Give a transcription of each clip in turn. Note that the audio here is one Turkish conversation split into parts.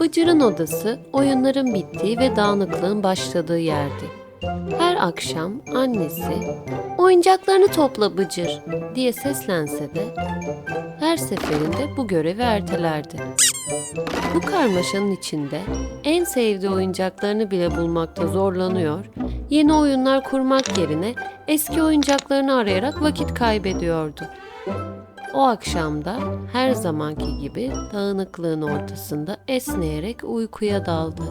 Bıcır'ın odası oyunların bittiği ve dağınıklığın başladığı yerdi. Her akşam annesi oyuncaklarını topla Bıcır diye seslense de her seferinde bu görevi ertelerdi. Bu karmaşanın içinde en sevdiği oyuncaklarını bile bulmakta zorlanıyor, yeni oyunlar kurmak yerine eski oyuncaklarını arayarak vakit kaybediyordu. O akşamda her zamanki gibi dağınıklığın ortasında esneyerek uykuya daldı.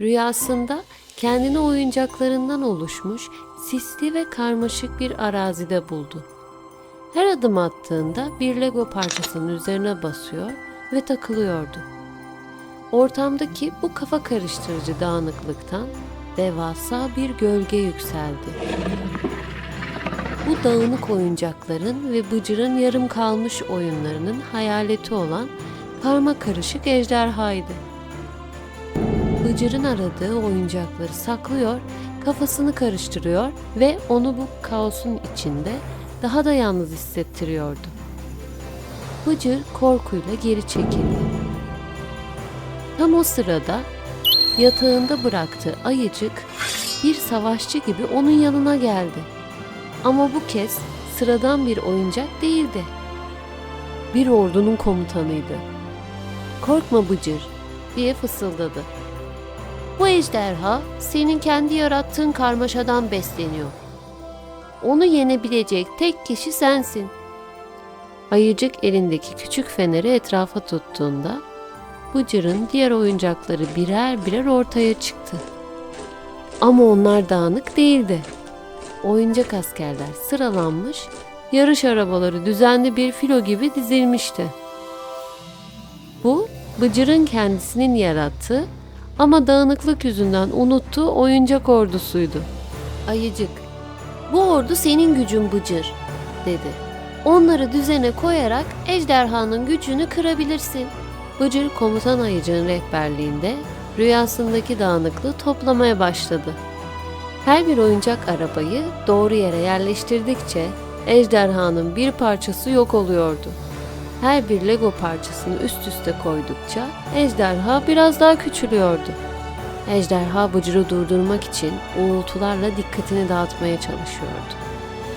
Rüyasında kendini oyuncaklarından oluşmuş sisli ve karmaşık bir arazide buldu. Her adım attığında bir Lego parçasının üzerine basıyor ve takılıyordu. Ortamdaki bu kafa karıştırıcı dağınıklıktan devasa bir gölge yükseldi. Bu dağınık oyuncakların ve Bıcır'ın yarım kalmış oyunlarının hayaleti olan karma karışık ejderhaydı. Bıcır'ın aradığı oyuncakları saklıyor, kafasını karıştırıyor ve onu bu kaosun içinde daha da yalnız hissettiriyordu. Bıcır korkuyla geri çekildi. Tam o sırada yatağında bıraktığı ayıcık bir savaşçı gibi onun yanına geldi. Ama bu kez sıradan bir oyuncak değildi. Bir ordunun komutanıydı. Korkma Bıcır diye fısıldadı. Bu ejderha senin kendi yarattığın karmaşadan besleniyor. Onu yenebilecek tek kişi sensin. Ayıcık elindeki küçük feneri etrafa tuttuğunda Bıcır'ın diğer oyuncakları birer birer ortaya çıktı. Ama onlar dağınık değildi. Oyuncak askerler sıralanmış, yarış arabaları düzenli bir filo gibi dizilmişti. Bu, Bıcır'ın kendisinin yarattığı ama dağınıklık yüzünden unuttuğu oyuncak ordusuydu. Ayıcık, bu ordu senin gücün Bıcır, dedi. Onları düzene koyarak ejderhanın gücünü kırabilirsin. Bıcır komutan ayıcığın rehberliğinde rüyasındaki dağınıklığı toplamaya başladı. Her bir oyuncak arabayı doğru yere yerleştirdikçe ejderhanın bir parçası yok oluyordu. Her bir Lego parçasını üst üste koydukça ejderha biraz daha küçülüyordu. Ejderha Bıcır'ı durdurmak için uğultularla dikkatini dağıtmaya çalışıyordu.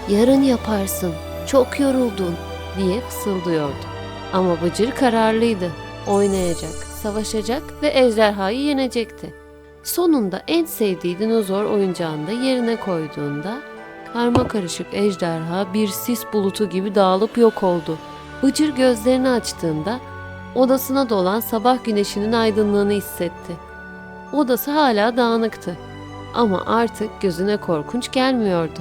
Yarın yaparsın, çok yoruldun diye fısıldıyordu. Ama Bıcır kararlıydı. Oynayacak, savaşacak ve ejderhayı yenecekti. Sonunda en sevdiği dinozor oyuncağını da yerine koyduğunda karma karışık ejderha bir sis bulutu gibi dağılıp yok oldu. Bıcır gözlerini açtığında odasına dolan sabah güneşinin aydınlığını hissetti. Odası hala dağınıktı ama artık gözüne korkunç gelmiyordu.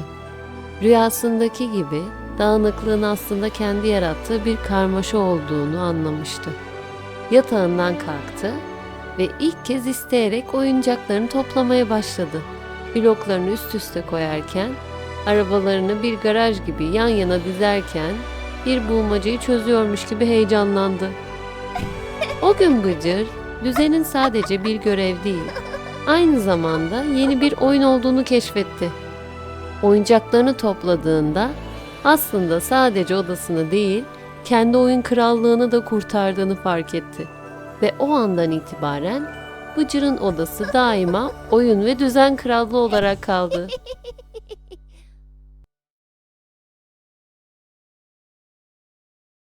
Rüyasındaki gibi dağınıklığın aslında kendi yarattığı bir karmaşa olduğunu anlamıştı. Yatağından kalktı ve ilk kez isteyerek oyuncaklarını toplamaya başladı. Bloklarını üst üste koyarken, arabalarını bir garaj gibi yan yana dizerken bir bulmacayı çözüyormuş gibi heyecanlandı. O gün Bıcır, düzenin sadece bir görev değil, aynı zamanda yeni bir oyun olduğunu keşfetti. Oyuncaklarını topladığında aslında sadece odasını değil, kendi oyun krallığını da kurtardığını fark etti. Ve o andan itibaren Bıcır'ın odası daima oyun ve düzen krallığı olarak kaldı.